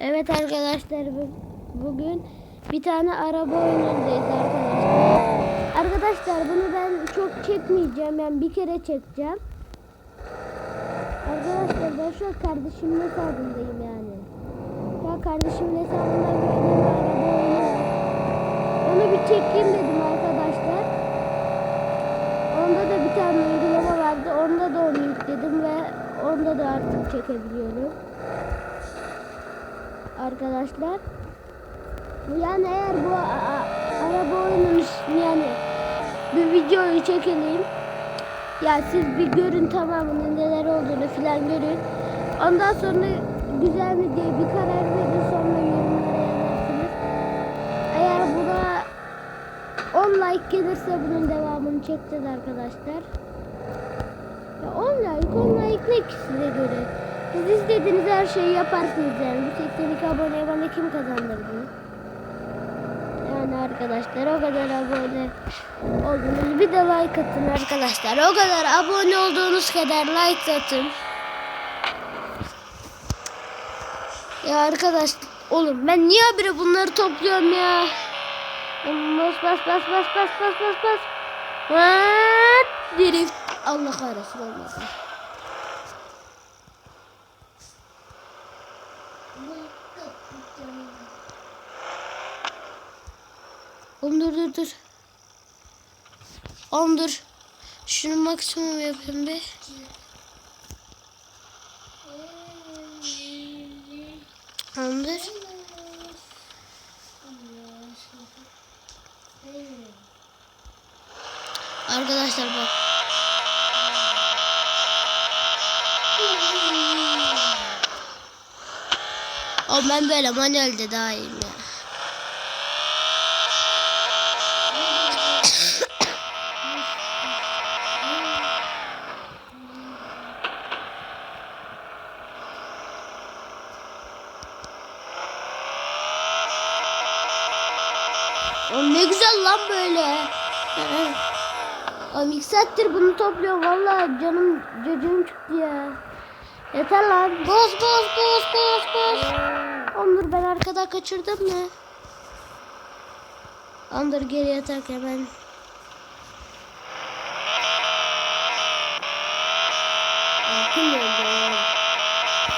Evet arkadaşlar bu- bugün bir tane araba oyunundayız arkadaşlar. Arkadaşlar bunu ben çok çekmeyeceğim yani bir kere çekeceğim. Arkadaşlar ben şu an kardeşimin hesabındayım yani. Şu an kardeşimin hesabından gördüğüm araba oyunu. Onu bir çekeyim dedim arkadaşlar. Onda da bir tane uygulama vardı. Onda da onu yükledim ve onda da artık çekebiliyorum arkadaşlar. Yani eğer bu araba oyunun yani bir videoyu çekelim. Ya siz bir görün tamamının neler olduğunu filan görün. Ondan sonra güzel mi diye bir karar verin sonra yorumlara yazarsınız. Eğer buna 10 like gelirse bunun devamını çekeceğiz arkadaşlar. Ya 10 like, 10 like ne ki size göre? Siz istediğiniz her şeyi yaparsınız yani. Bu 82 aboneye bana kim kazandırdı? Yani arkadaşlar o kadar abone oldunuz. Bir de like atın arkadaşlar. O kadar abone olduğunuz kadar like atın. Ya arkadaş oğlum ben niye habire bunları topluyorum ya? Bas bas bas bas bas bas bas bas. What? Drift. Allah kahretsin olmasın. Oğlum dur dur dur. Oğlum dur. Şunu maksimum yapayım. Oğlum dur. Arkadaşlar bak. Oğlum ben böyle manuelde daha iyiyim ya. İlk saattir bunu topluyorum. Vallahi canım cacığım çıktı ya. Yeter lan. Boz boz boz boz boz. Dur ben arkada kaçırdım ne? Dur geri yatarken ben.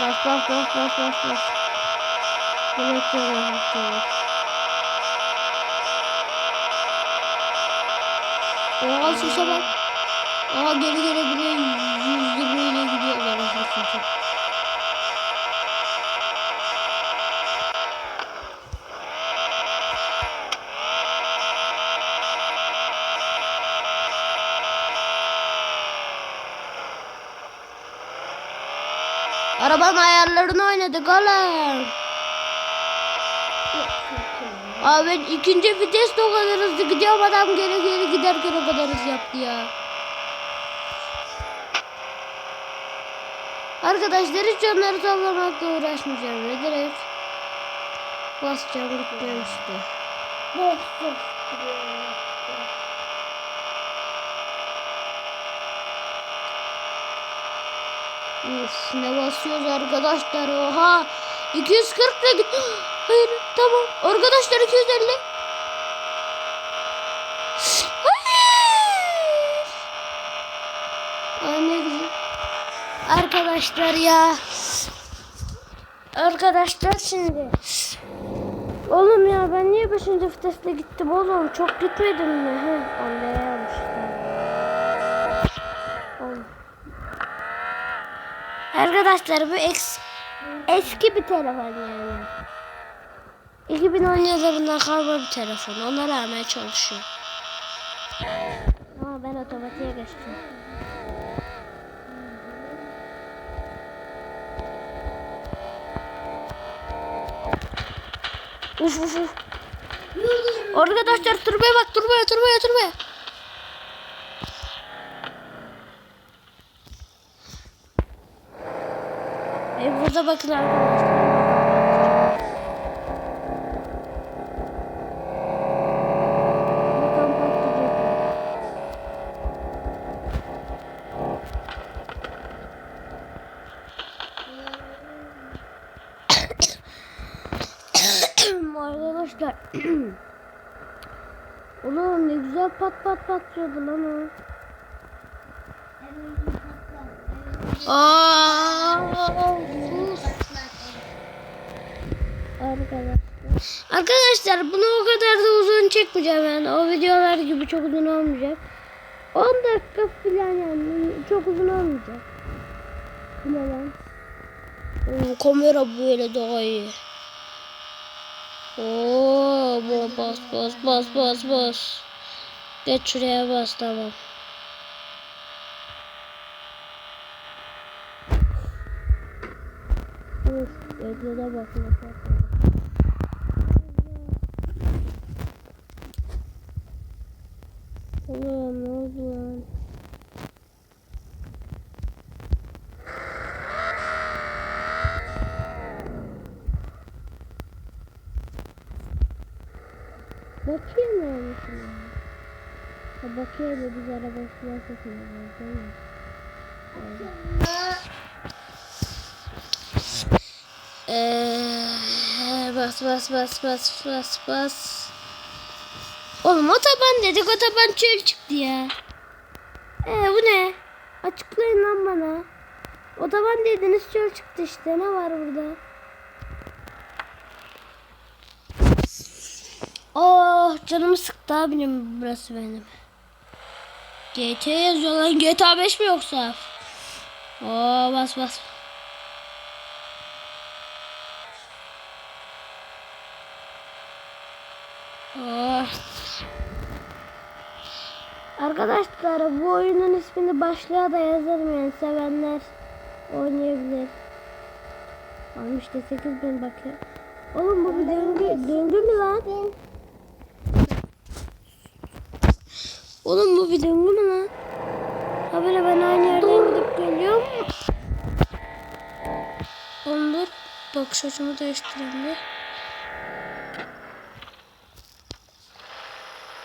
Bas bas bas bas bas bas. Bırakıyorum Oha sese bak. Aha geri gelebiliyor. Yüzde böyle gidiyor. Anasını satayım. Arabanın ayarlarını oynadık oğlum. Abi ben ikinci vites de o kadar hızlı gidiyorum adam geri geri giderken o kadar hız yaptı ya. Arkadaşlar hiç onları toplamakla uğraşmayacağım ve direkt basacağım gitmem işte. Uf, ne basıyoruz arkadaşlar oha 240 ile hayır tamam. Arkadaşlar 250 hayır. Ay ne güzel. Arkadaşlar ya. Arkadaşlar şimdi. Oğlum ya ben niye 5. vitesle gittim oğlum? Çok gitmedim mi? Oğlum Arkadaşlar bu ex, eski bir telefon yani. 2010 yıllarından kalma bir telefon. Ona rağmen çalışıyor. Ama ben otomatiğe geçtim. Uf uf uf. Arkadaşlar turbaya bak turbaya turbaya turbaya. E burada bakın arkadaşlar. Arkadaşlar. Oğlum ne güzel pat pat patlıyordu lan o. Aa, Arkadaşlar. Arkadaşlar bunu o kadar da uzun çekmeyeceğim yani. O videolar gibi çok uzun olmayacak. 10 dakika falan yani. Çok uzun olmayacak. Ne lan? Oo, kamera böyle daha iyi. Oo, bas bas bas bas bas. Geç şuraya bas tamam. Uf, ekrana bak ne yapıyor. Oğlum ne oldu lan? Bakıyor mu olmuşum ya? Da biz araba falan satıyoruz değil mi? Eee bas bas bas bas bas bas. Oğlum otoban dedik otoban çöl çıktı ya. Ee bu ne? Açıklayın lan bana. Otoban dediniz çöl çıktı işte ne var burada? Oh canımı sıktı abim burası benim. GT yazıyor lan GTA 5 mi yoksa? Oo bas bas. Oh. Arkadaşlar bu oyunun ismini başlığa da yazarım yani sevenler oynayabilir. Tamam işte 8000 bakıyor. Oğlum bu bir döngü, döngü mü lan? Oğlum bu bir döngü mü lan? Ha böyle ben aynı yerden gidip geliyorum. Oğlum dur. Bakış açımı değiştireyim bir.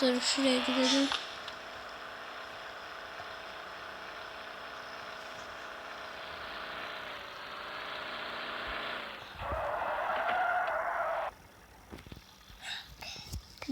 Dur şuraya gidelim.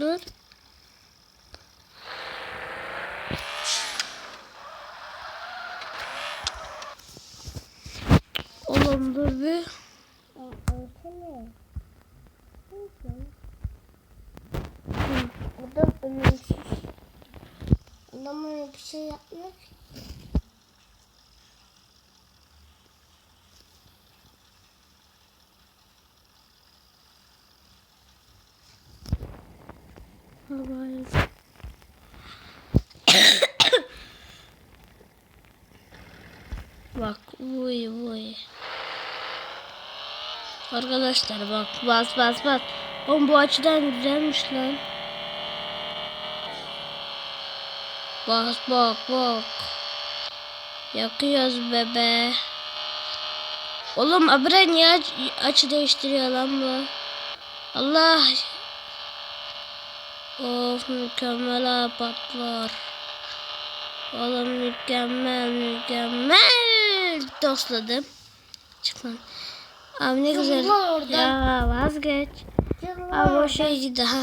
Dur. Oğlum dur bir. Bu da ölümsüz. Adam öyle bir şey yapmıyor. Bak vuy vuy. Arkadaşlar bak bas bas bas. Oğlum bu açıdan güzelmiş lan. Bas bak bak. Yakıyoruz bebe. Oğlum abire niye aç- açı değiştiriyor lan bu? Allah. Of mükemmel patlar. Oğlum mükemmel mükemmel. Dostladım. Çık lan. Abi ne güzel. Ya vazgeç. Abi o şeyci daha.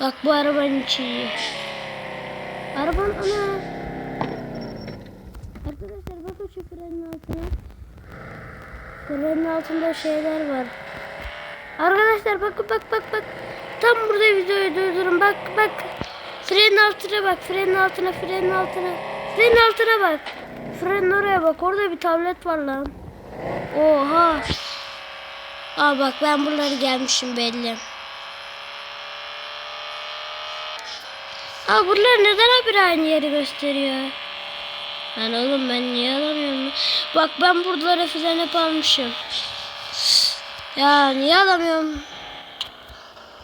Bak bu arabanın içi iyi. Arabanın ana. Arkadaşlar bakın şu frenin altına. Frenin altında şeyler var. Arkadaşlar bakın bak bak bak. Tam burada videoyu durdurun. Bak bak. Frenin altına bak. Frenin altına frenin altına. Frenin altına bak. Frenin oraya bak. Orada bir tablet var lan. Oha. Aa bak ben buraları gelmişim belli. Aa buralar neden habire aynı yeri gösteriyor? Lan oğlum ben niye alamıyorum? Bak ben buralara filan hep almışım. Ya niye alamıyorum?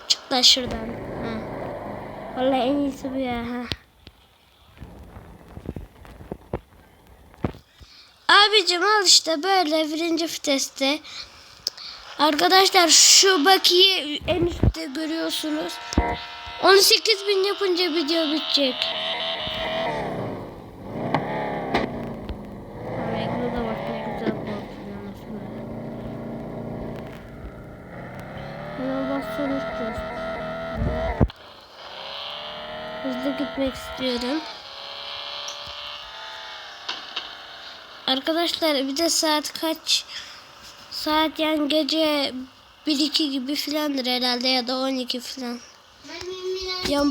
Çık da şuradan. Ha. Vallahi en iyisi bu ya. Ha. Abicim al işte böyle birinci viteste. Arkadaşlar şu bakiyi en üstte görüyorsunuz. 18 bin yapınca video bitecek. Oraya burada bak ne güzel korkuyor Buna bassan 300. Hızlı gitmek istiyorum. Arkadaşlar bir de saat kaç? Saat yani gece 1-2 gibi filandır herhalde ya da 12 filan. Ya-.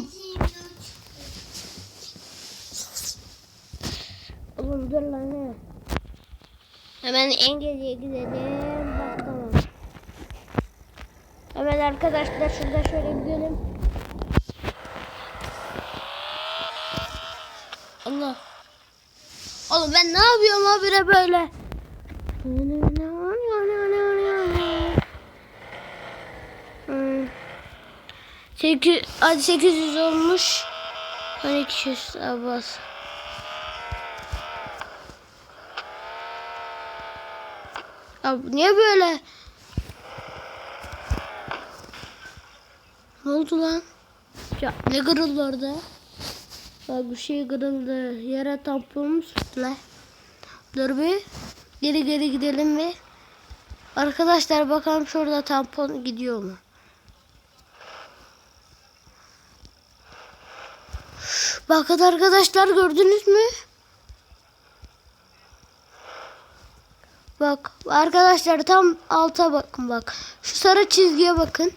Oğlum dur lan ne? Hemen en geriye gidelim. Bak tamam. Hemen arkadaşlar şurada şöyle gidelim. Allah. Oğlum ben ne yapıyorum habire böyle? 8, hadi 800 olmuş. Hani 200 Abbas. Abi niye böyle? Ne oldu lan? Ya ne kırıldı orada? Bak bir şey kırıldı. Yere tampon mu? Dur bir. Geri geri gidelim ve arkadaşlar bakalım şurada tampon gidiyor mu? Bakın arkadaşlar gördünüz mü? Bak arkadaşlar tam alta bakın bak. Şu sarı çizgiye bakın.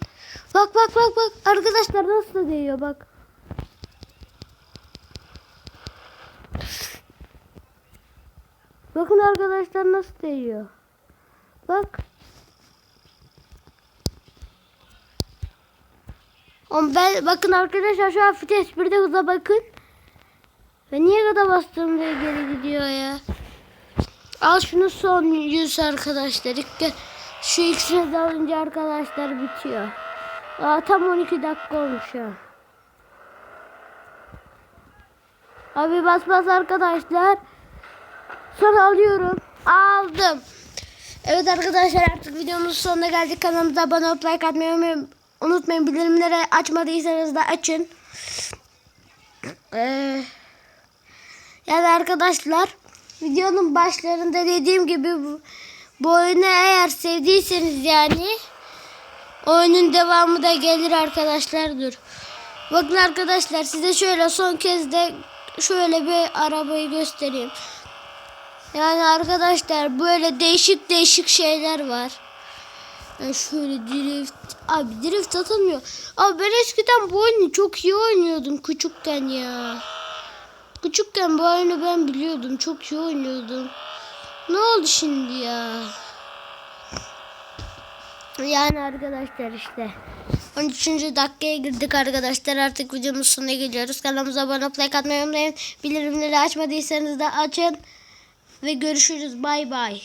Bak bak bak bak. Arkadaşlar nasıl değiyor bak. Bakın arkadaşlar nasıl değiyor. Bak. Ama ben bakın arkadaşlar şu an vites bir de hıza bakın. Ve niye kadar bastığımda geri gidiyor ya. Al şunu son yüz arkadaşlar. İlk, şu ikisini de alınca arkadaşlar bitiyor. Aa, tam 12 dakika olmuş ya. Abi bas bas arkadaşlar. Son alıyorum. Aldım. Evet arkadaşlar artık videomuzun sonuna geldik. Kanalımıza abone olup like atmayı unutmayın. Bildirimleri açmadıysanız da açın. Eee... Yani arkadaşlar videonun başlarında dediğim gibi bu, bu oyunu eğer sevdiyseniz yani oyunun devamı da gelir arkadaşlar dur. Bakın arkadaşlar size şöyle son kez de şöyle bir arabayı göstereyim. Yani arkadaşlar böyle değişik değişik şeyler var. Yani şöyle drift. Abi drift atılmıyor. Abi ben eskiden bu oyunu çok iyi oynuyordum küçükken ya. Küçükken bu oyunu ben biliyordum. Çok iyi oynuyordum. Ne oldu şimdi ya? Yani arkadaşlar işte. 13. dakikaya girdik arkadaşlar. Artık videomuz sonuna geliyoruz. Kanalımıza abone olup like atmayı unutmayın. Bildirimleri açmadıysanız da açın. Ve görüşürüz. Bay bay.